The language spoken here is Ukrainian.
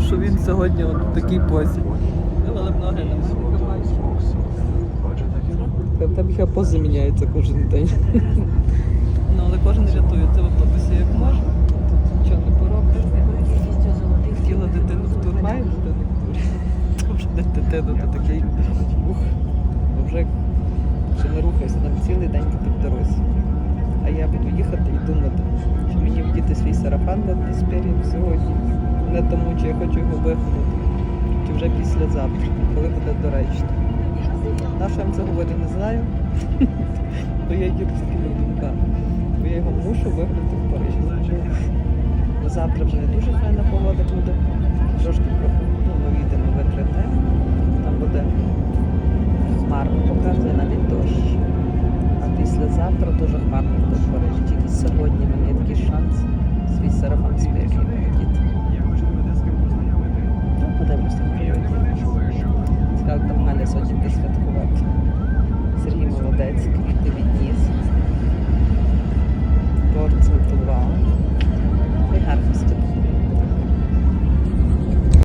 сьогодні от в такій позі. Але б ноги В тебе хіба поза міняється кожен день. Ну, але кожен рятується в автобусі як може. Тут нічого не поробиш. Хотіла дитину в тур, має дитину в турі. Вже не дитину, то такий ух. Вже ще не рухайся, там цілий день ти в дорозі. А я буду їхати і думати, чи мені вдіти свій сарафан над спір'ям сьогодні. Не тому, чи я хочу його вигнути, чи вже післязавтра, коли буде доречно. На що я вам це говорю, не знаю. Бо я їду з такими. Бо я його мушу вигнати в Парижі. Бо завтра вже не дуже файна погода буде. Трошки ну, ми їдемо в ВКТ. Там буде хмарно, показує навіть дощ. А післязавтра дуже хмарно буде в Парижі. Сьогодні буде. Сергій молодець.